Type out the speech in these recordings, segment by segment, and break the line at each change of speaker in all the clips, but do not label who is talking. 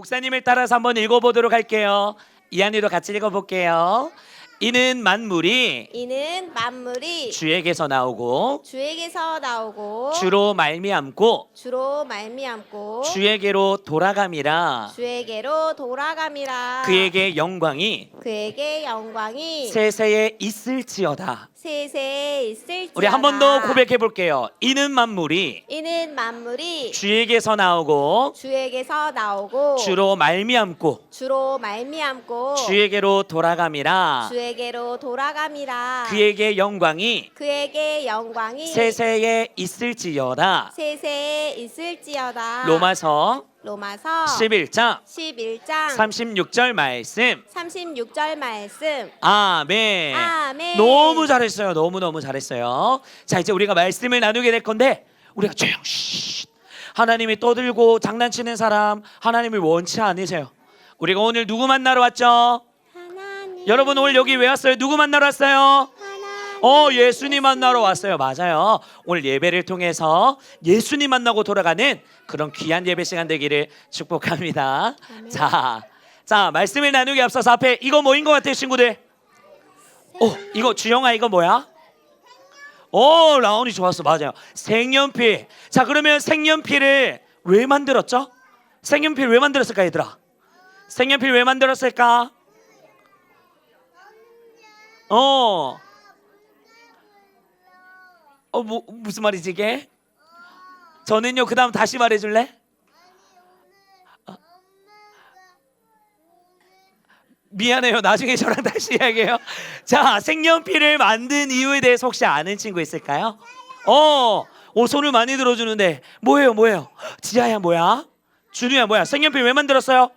목사님을 따라서 한번 읽어보도록 할게요. 이한이도 같이 읽어볼게요. 이는 만물이
이는 만물이
주에게서 나오고
주에게서 나오고
주로 말미암고
주로 말미암고
주에게로 돌아감이라
주에게로 돌아감이라
그에게 영광이
그에게 영광이
세세에 있을지어다.
세세에 있을지어다
우리 한 번 더 고백해 볼게요. 이는 만물이
이는 만물이
주에게서 나오고
주에게서 나오고
주로 말미암고
주로 말미암고
주에게로 돌아감이라
주에게로 돌아감이라
그에게 영광이
그에게 영광이
세세에 있을지어다.
세세에 있을지어다
로마서
로마서
11장
11장
36절 말씀.
36절 말씀
아멘.
아멘
너무 잘했어요. 너무 너무 잘했어요. 자 이제 우리가 말씀을 나누게 될 건데 우리가 조용. 쉿. 하나님이 떠들고 장난치는 사람 하나님을 원치 않으세요. 우리가 오늘 누구 만나러 왔죠?
하나님
여러분 오늘 여기 왜 왔어요? 누구 만나러 왔어요?
하나님
어 예수님 만나러 왔어요. 맞아요. 오늘 예배를 통해서 예수님 만나고 돌아가는 그런 귀한 예배 시간 되기를 축복합니다. 자, 자 말씀을 나누기 앞서서 앞에 이거 뭐인 것 같아요, 친구들? 어, 이거 주영아 이거 뭐야? 오, 라온이 좋았어, 맞아요. 색연필. 자, 그러면 색연필을 왜 만들었죠? 색연필 왜 만들었을까, 얘들아? 색연필 왜 만들었을까? 어. 어, 뭐 무슨 말이지 이게? 저는요. 그다음 다시 말해 줄래? 어. 미안해요. 나중에 저랑 다시 이야기해요. 자, 색연필을 만든 이유에 대해서 혹시 아는 친구 있을까요? 어, 오 손을 많이 들어주는데 뭐예요, 뭐예요? 지아야 뭐야? 준우야 뭐야? 색연필 왜 만들었어요?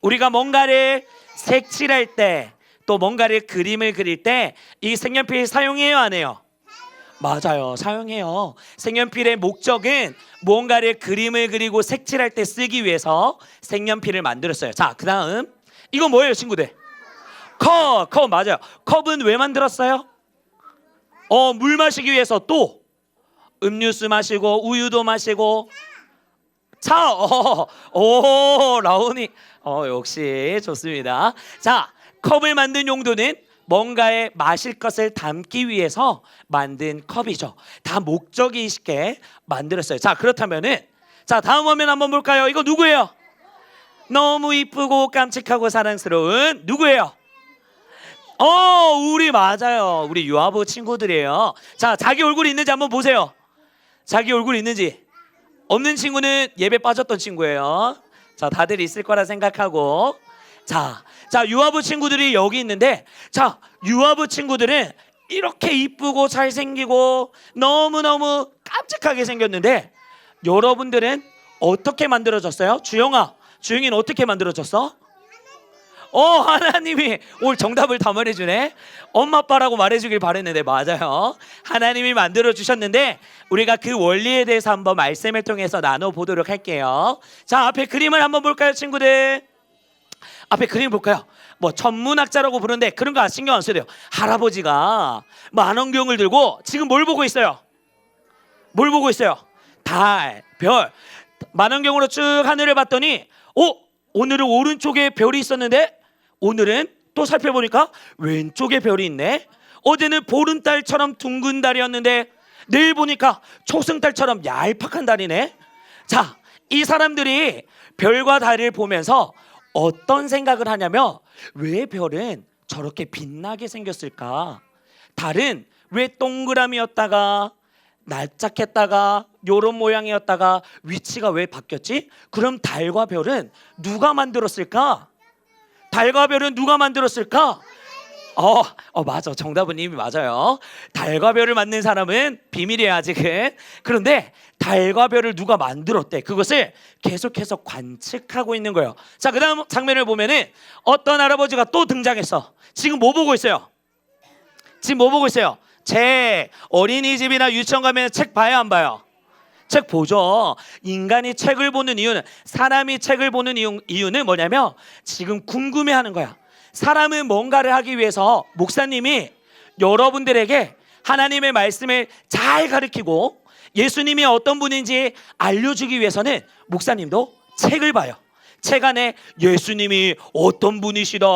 우리가 뭔가를 색칠할 때, 또 뭔가를 그림을 그릴 때 이 색연필 사용해요, 안 해요? 맞아요. 사용해요. 색연필의 목적은 무언가를 그림을 그리고 색칠할 때 쓰기 위해서 색연필을 만들었어요. 자, 그 다음. 이거 뭐예요, 친구들? 컵, 컵 맞아요. 컵은 왜 만들었어요? 어, 물 마시기 위해서 또 음료수 마시고 우유도 마시고 차, 어, 오, 라온이, 어, 역시 좋습니다. 자, 컵을 만든 용도는 뭔가에 마실 것을 담기 위해서 만든 컵이죠. 다 목적이 있게 만들었어요. 자, 그렇다면은, 자, 다음 화면 한번 볼까요? 이거 누구예요? 너무 이쁘고 깜찍하고 사랑스러운 누구예요? 어, 우리 맞아요. 우리 유아부 친구들이에요. 자, 자기 얼굴 있는지 한번 보세요. 자기 얼굴 있는지. 없는 친구는 예배 빠졌던 친구예요. 자, 다들 있을 거라 생각하고. 자, 자, 유아부 친구들이 여기 있는데, 자, 유아부 친구들은 이렇게 이쁘고 잘생기고 너무너무 깜찍하게 생겼는데, 여러분들은 어떻게 만들어졌어요? 주영아, 주영이는 어떻게 만들어졌어? 어, 하나님이 오늘 정답을 다 말해주네. 엄마 아빠라고 말해주길 바랬는데 맞아요. 하나님이 만들어 주셨는데 우리가 그 원리에 대해서 한번 말씀을 통해서 나눠 보도록 할게요. 자, 앞에 그림을 한번 볼까요, 친구들? 앞에 그림 볼까요? 뭐 천문학자라고 부르는데 그런 거 신경 안 써도 돼요. 할아버지가 만원경을 들고 지금 뭘 보고 있어요? 뭘 보고 있어요? 달, 별. 만원경으로 쭉 하늘을 봤더니, 어? 오늘은 오른쪽에 별이 있었는데 오늘은 또 살펴보니까 왼쪽에 별이 있네. 어제는 보름달처럼 둥근 달이었는데 내일 보니까 초승달처럼 얄팍한 달이네. 자, 이 사람들이 별과 달을 보면서 어떤 생각을 하냐면 왜 별은 저렇게 빛나게 생겼을까? 달은 왜 동그라미였다가 납작했다가 요런 모양이었다가 위치가 왜 바뀌었지? 그럼 달과 별은 누가 만들었을까? 달과 별은 누가 만들었을까? 어, 어 맞아. 정답은 이미 맞아요. 달과 별을 만든 사람은 비밀이에요 아직은. 그런데 달과 별을 누가 만들었대? 그것을 계속해서 관측하고 있는 거예요. 자, 그 다음 장면을 보면은 어떤 할아버지가 또 등장했어. 지금 뭐 보고 있어요? 지금 뭐 보고 있어요? 책 어린이집이나 유치원 가면 책 봐요 안 봐요? 책 보죠. 인간이 책을 보는 이유는 사람이 책을 보는 이유, 이유는 뭐냐면 지금 궁금해 하는 거야. 사람은 뭔가를 하기 위해서 목사님이 여러분들에게 하나님의 말씀을 잘 가르치고 예수님이 어떤 분인지 알려주기 위해서는 목사님도 책을 봐요. 책 안에 예수님이 어떤 분이시다.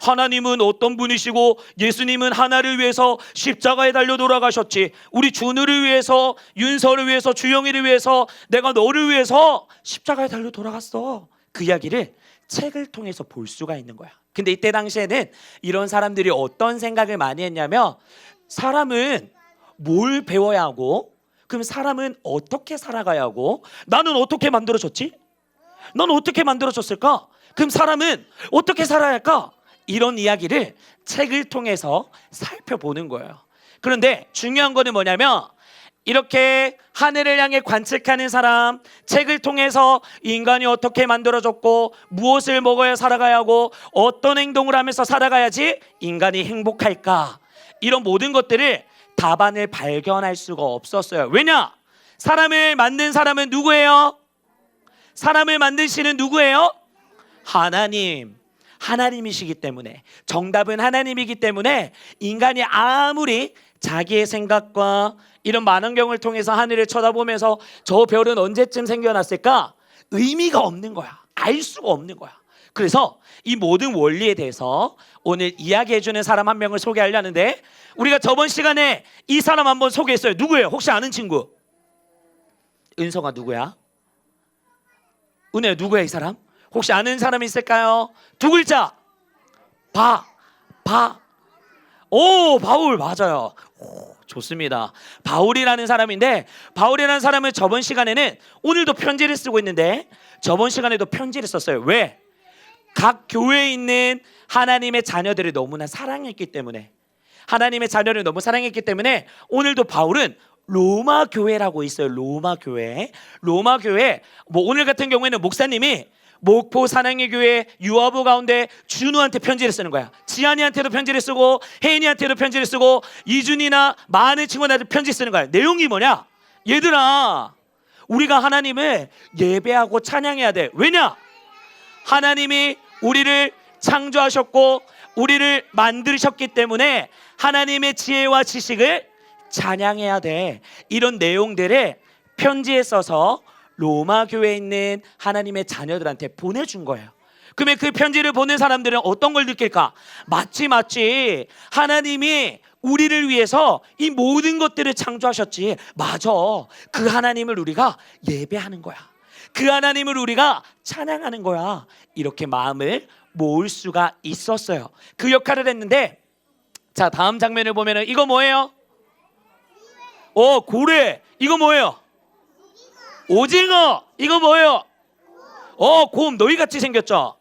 하나님은 어떤 분이시고 예수님은 하나를 위해서 십자가에 달려 돌아가셨지. 우리 준우를 위해서 윤서를 위해서 주영이를 위해서 내가 너를 위해서 십자가에 달려 돌아갔어. 그 이야기를 책을 통해서 볼 수가 있는 거야. 근데 이때 당시에는 이런 사람들이 어떤 생각을 많이 했냐면 사람은 뭘 배워야 하고 그럼 사람은 어떻게 살아가야 하고 나는 어떻게 만들어졌지? 넌 어떻게 만들어졌을까? 그럼 사람은 어떻게 살아야 할까? 이런 이야기를 책을 통해서 살펴보는 거예요. 그런데 중요한 거는 뭐냐면 이렇게 하늘을 향해 관측하는 사람, 책을 통해서 인간이 어떻게 만들어졌고 무엇을 먹어야 살아가야 하고 어떤 행동을 하면서 살아가야지 인간이 행복할까? 이런 모든 것들을 답안을 발견할 수가 없었어요. 왜냐? 사람을 만든 사람은 누구예요? 사람을 만드시는 누구예요? 하나님. 하나님이시기 때문에 정답은 하나님이기 때문에 인간이 아무리 자기의 생각과 이런 만원경을 통해서 하늘을 쳐다보면서 저 별은 언제쯤 생겨났을까 의미가 없는 거야. 알 수가 없는 거야. 그래서 이 모든 원리에 대해서 오늘 이야기해 주는 사람 한 명을 소개하려는데 우리가 저번 시간에 이 사람 한 번 소개했어요. 누구예요? 혹시 아는 친구? 은서가 누구야? 은혜 누구야 이 사람? 혹시 아는 사람 있을까요? 두 글자. 바. 바. 오, 바울 맞아요. 오, 좋습니다. 바울이라는 사람인데 바울이라는 사람은 저번 시간에는 오늘도 편지를 쓰고 있는데 저번 시간에도 편지를 썼어요. 왜? 각 교회에 있는 하나님의 자녀들을 너무나 사랑했기 때문에 하나님의 자녀를 너무 사랑했기 때문에 오늘도 바울은 로마 교회라고 있어요. 로마 교회. 로마 교회. 뭐 오늘 같은 경우에는 목사님이 목포 사랑의 교회 유아부 가운데 준우한테 편지를 쓰는 거야. 지한이한테도 편지를 쓰고 혜인이한테도 편지를 쓰고 이준이나 많은 친구들한테 편지 쓰는 거야. 내용이 뭐냐? 얘들아, 우리가 하나님을 예배하고 찬양해야 돼. 왜냐? 하나님이 우리를 창조하셨고 우리를 만드셨기 때문에 하나님의 지혜와 지식을 찬양해야 돼. 이런 내용들을 편지에 써서 로마 교회에 있는 하나님의 자녀들한테 보내준 거예요. 그러면 그 편지를 보낸 사람들은 어떤 걸 느낄까? 맞지, 맞지. 하나님이 우리를 위해서 이 모든 것들을 창조하셨지. 맞아. 그 하나님을 우리가 예배하는 거야. 그 하나님을 우리가 찬양하는 거야. 이렇게 마음을 모을 수가 있었어요. 그 역할을 했는데 자, 다음 장면을 보면은 이거 뭐예요? 어, 고래. 이거 뭐예요? 오징어. 이거 뭐예요? 어, 곰. 너희 같이 생겼죠?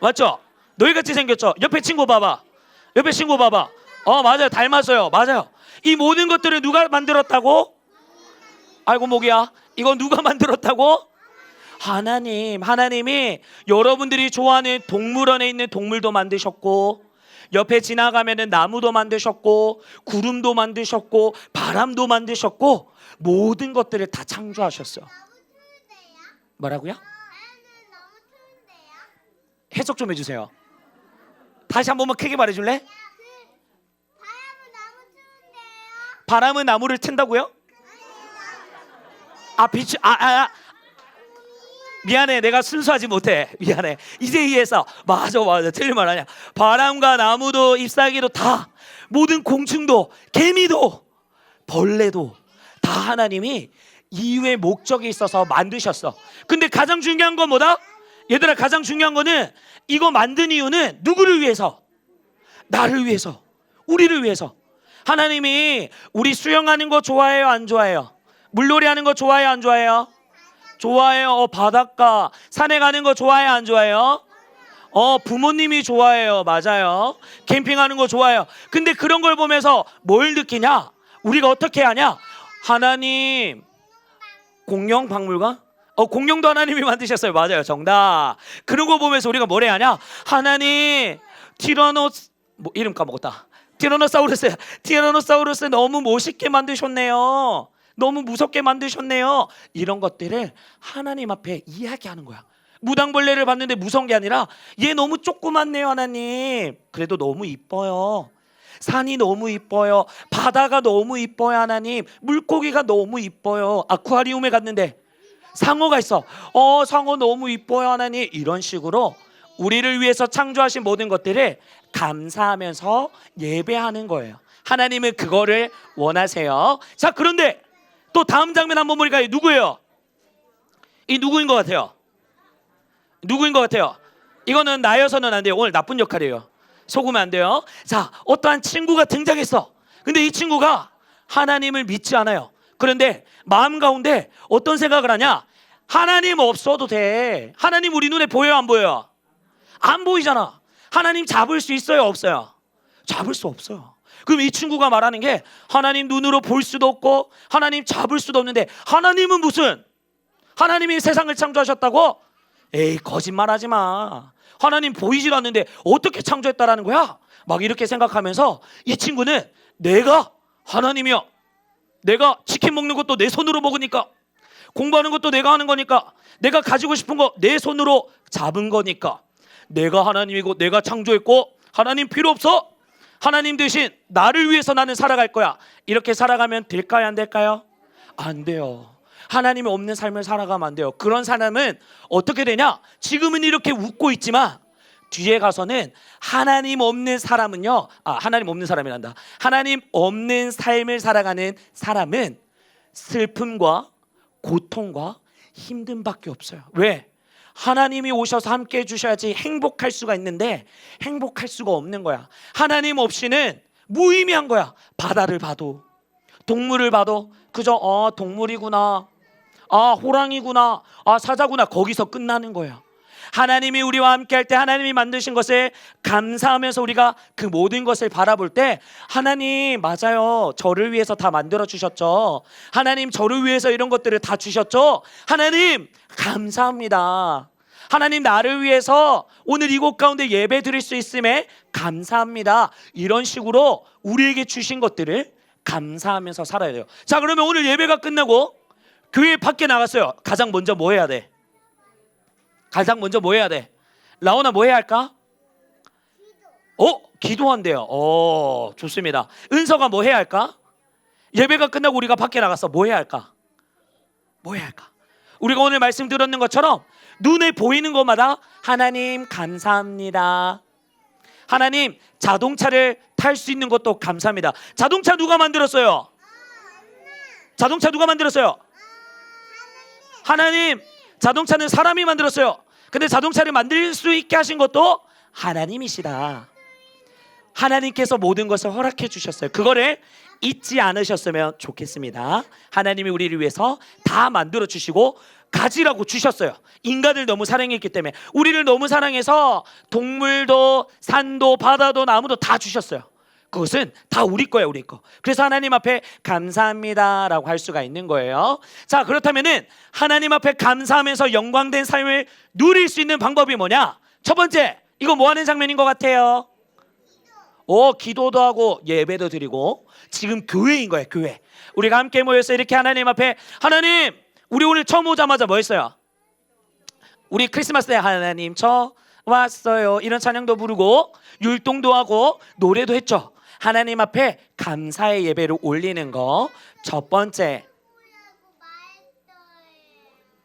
맞죠? 너희 같이 생겼죠? 옆에 친구 봐봐. 옆에 친구 봐봐. 어, 맞아요. 닮았어요. 맞아요. 이 모든 것들을 누가 만들었다고? 아이고 목이야. 이거 누가 만들었다고? 하나님, 하나님이 여러분들이 좋아하는 동물원에 있는 동물도 만드셨고 옆에 지나가면은 나무도 만드셨고 구름도 만드셨고 바람도 만드셨고 모든 것들을 다 창조하셨어. 뭐라고요? 해석 좀 해주세요. 다시 한 번만 크게 말해줄래? 바람은 나무를 튼다고요? 아 빛이 아, 아, 아. 미안해 내가 순수하지 못해 미안해 이제 이해했어 맞아 맞아 틀린 말 아니야 바람과 나무도 잎사귀도 다 모든 공충도 개미도 벌레도 다 하나님이 이유의 목적이 있어서 만드셨어 근데 가장 중요한 건 뭐다? 얘들아 가장 중요한 거는 이거 만든 이유는 누구를 위해서? 나를 위해서 우리를 위해서 하나님이 우리 수영하는 거 좋아해요 안 좋아해요? 물놀이 하는 거 좋아해요 안 좋아해요? 좋아해요. 어, 바닷가 산에 가는 거 좋아해요 안 좋아해요? 어 부모님이 좋아해요. 맞아요. 캠핑하는 거 좋아해요. 근데 그런 걸 보면서 뭘 느끼냐? 우리가 어떻게 하냐? 하나님 공룡 박물관? 어 공룡도 하나님이 만드셨어요. 맞아요. 정답. 그런 거 보면서 우리가 뭘 해야 하냐? 하나님 티라노스 뭐 이름 까먹었다. 티라노사우루스 티라노사우루스 너무 멋있게 만드셨네요. 너무 무섭게 만드셨네요. 이런 것들을 하나님 앞에 이야기하는 거야. 무당벌레를 봤는데 무서운 게 아니라 얘 너무 조그맣네요, 하나님. 그래도 너무 이뻐요. 산이 너무 이뻐요. 바다가 너무 이뻐요, 하나님. 물고기가 너무 이뻐요. 아쿠아리움에 갔는데 상어가 있어. 어, 상어 너무 이뻐요, 하나님. 이런 식으로 우리를 위해서 창조하신 모든 것들을 감사하면서 예배하는 거예요. 하나님은 그거를 원하세요. 자, 그런데 또 다음 장면 한번 보니까 이 누구예요? 이 누구인 것 같아요? 누구인 것 같아요? 이거는 나여서는 안 돼요. 오늘 나쁜 역할이에요. 속으면 안 돼요. 자, 어떠한 친구가 등장했어. 근데 이 친구가 하나님을 믿지 않아요. 그런데 마음 가운데 어떤 생각을 하냐? 하나님 없어도 돼. 하나님 우리 눈에 보여요, 안 보여요? 안 보이잖아. 하나님 잡을 수 있어요, 없어요? 잡을 수 없어요. 그럼 이 친구가 말하는 게 하나님 눈으로 볼 수도 없고 하나님 잡을 수도 없는데 하나님은 무슨 하나님이 세상을 창조하셨다고? 에이 거짓말하지 마. 하나님 보이지도 않는데 어떻게 창조했다라는 거야? 막 이렇게 생각하면서 이 친구는 내가 하나님이야. 내가 치킨 먹는 것도 내 손으로 먹으니까 공부하는 것도 내가 하는 거니까 내가 가지고 싶은 거 내 손으로 잡은 거니까 내가 하나님이고 내가 창조했고 하나님 필요 없어. 하나님 대신 나를 위해서 나는 살아갈 거야. 이렇게 살아가면 될까요? 안 될까요? 안 돼요. 하나님이 없는 삶을 살아가면 안 돼요. 그런 사람은 어떻게 되냐? 지금은 이렇게 웃고 있지만 뒤에 가서는 하나님 없는 사람은요. 아, 하나님 없는 사람이란다. 하나님 없는 삶을 살아가는 사람은 슬픔과 고통과 힘듦밖에 없어요. 왜? 하나님이 오셔서 함께 해주셔야지 행복할 수가 있는데 행복할 수가 없는 거야. 하나님 없이는 무의미한 거야. 바다를 봐도 동물을 봐도 그저 어 동물이구나. 아 호랑이구나. 아 사자구나. 거기서 끝나는 거야. 하나님이 우리와 함께 할 때 하나님이 만드신 것을 감사하면서 우리가 그 모든 것을 바라볼 때 하나님 맞아요. 저를 위해서 다 만들어 주셨죠. 하나님 저를 위해서 이런 것들을 다 주셨죠. 하나님 감사합니다. 하나님 나를 위해서 오늘 이곳 가운데 예배 드릴 수 있음에 감사합니다. 이런 식으로 우리에게 주신 것들을 감사하면서 살아야 돼요. 자, 그러면 오늘 예배가 끝나고 교회 밖에 나갔어요. 가장 먼저 뭐 해야 돼? 가장 먼저 뭐 해야 돼? 라오나 뭐 해야 할까? 어? 기도한대요. 어, 좋습니다. 은서가 뭐 해야 할까? 예배가 끝나고 우리가 밖에 나가서 뭐 해야 할까? 뭐 해야 할까? 우리가 오늘 말씀 들었는 것처럼 눈에 보이는 것마다 하나님 감사합니다. 하나님 자동차를 탈 수 있는 것도 감사합니다. 자동차 누가 만들었어요? 자동차 누가 만들었어요? 하나님 자동차는 사람이 만들었어요. 근데 자동차를 만들 수 있게 하신 것도 하나님이시다. 하나님께서 모든 것을 허락해 주셨어요. 그거를 잊지 않으셨으면 좋겠습니다. 하나님이 우리를 위해서 다 만들어 주시고 가지라고 주셨어요. 인간을 너무 사랑했기 때문에 우리를 너무 사랑해서 동물도 산도 바다도 나무도 다 주셨어요. 그것은 다 우리 거예요, 우리 거. 그래서 하나님 앞에 감사합니다라고 할 수가 있는 거예요. 자, 그렇다면은 하나님 앞에 감사하면서 영광된 삶을 누릴 수 있는 방법이 뭐냐? 첫 번째, 이거 뭐 하는 장면인 것 같아요? 오, 기도도 하고 예배도 드리고 지금 교회인 거예요, 교회. 우리가 함께 모여서 이렇게 하나님 앞에 하나님, 우리 오늘 처음 오자마자 뭐 했어요? 우리 크리스마스 때 하나님 저 왔어요. 이런 찬양도 부르고 율동도 하고 노래도 했죠. 하나님 앞에 감사의 예배를 올리는 거 첫 번째.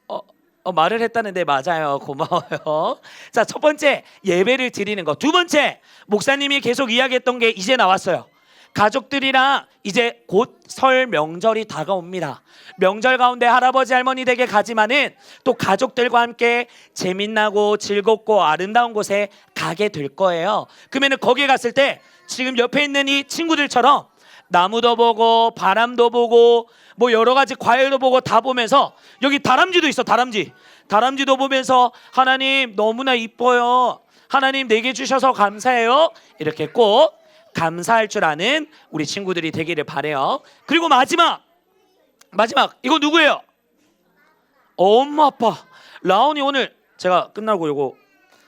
어, 어, 말을 했다는데 맞아요. 고마워요. 자, 첫 번째 예배를 드리는 거. 두 번째 목사님이 계속 이야기했던 게 이제 나왔어요. 가족들이랑 이제 곧 설 명절이 다가옵니다. 명절 가운데 할아버지 할머니 댁에 가지만은 또 가족들과 함께 재밌나고 즐겁고 아름다운 곳에 가게 될 거예요. 그러면은 거기에 갔을 때 지금 옆에 있는 이 친구들처럼 나무도 보고 바람도 보고 뭐 여러 가지 과일도 보고 다 보면서 여기 다람쥐도 있어 다람쥐. 다람쥐도 보면서 하나님 너무나 이뻐요. 하나님 내게 주셔서 감사해요. 이렇게 꼭 감사할 줄 아는 우리 친구들이 되기를 바래요. 그리고 마지막 마지막 이거 누구예요? 엄마 아빠. 라온이 오늘 제가 끝나고 요거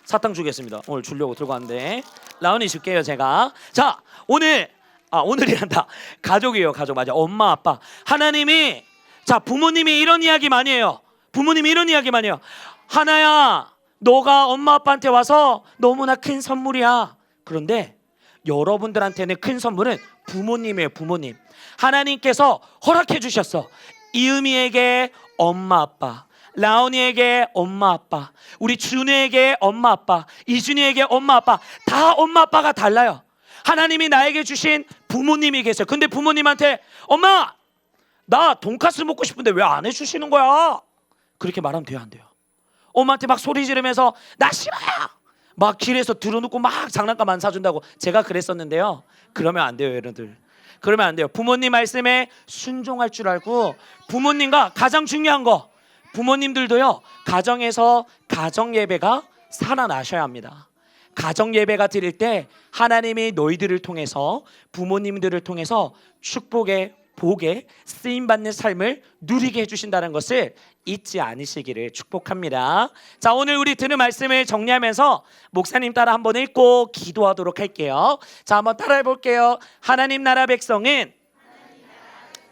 사탕 주겠습니다. 오늘 주려고 들고 왔는데 라온이 줄게요 제가. 자 오늘 아 오늘이란다. 가족이에요 가족. 맞아. 엄마 아빠. 하나님이 자 부모님이 이런 이야기 많이 해요. 부모님이 이런 이야기 많이 해요. 하나야 너가 엄마 아빠한테 와서 너무나 큰 선물이야. 그런데 여러분들한테는 큰 선물은 부모님이에요 부모님. 하나님께서 허락해 주셨어. 이음이에게 엄마 아빠 라온이에게 엄마 아빠, 우리 준우에게 엄마 아빠, 이준이에게 엄마 아빠 다 엄마 아빠가 달라요. 하나님이 나에게 주신 부모님이 계세요. 근데 부모님한테 엄마 나 돈까스 먹고 싶은데 왜 안 해주시는 거야? 그렇게 말하면 돼요 안 돼요? 엄마한테 막 소리 지르면서 나 싫어요. 막 길에서 들어놓고 막 장난감 안 사준다고 제가 그랬었는데요. 그러면 안 돼요 여러분들. 그러면 안 돼요. 부모님 말씀에 순종할 줄 알고 부모님과 가장 중요한 거 부모님들도요 가정에서 가정 예배가 살아나셔야 합니다. 가정 예배가 드릴 때 하나님이 너희들을 통해서 부모님들을 통해서 축복의 복에 쓰임 받는 삶을 누리게 해주신다는 것을 잊지 않으시기를 축복합니다. 자 오늘 우리 들은 말씀을 정리하면서 목사님 따라 한번 읽고 기도하도록 할게요. 자 한번 따라해 볼게요. 하나님 나라 백성은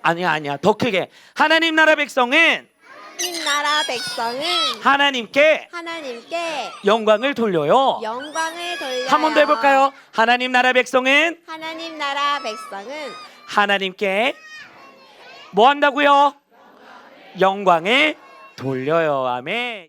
아니야 아니야 더 크게 하나님 나라 백성은
하나님 나라 백성은
하나님께
하나님께
영광을 돌려요.
영광을 돌려요.
한 번 더 해볼까요? 하나님 나라 백성은
하나님 나라 백성은
하나님께 뭐 한다고요? 영광을 돌려요. 아멘.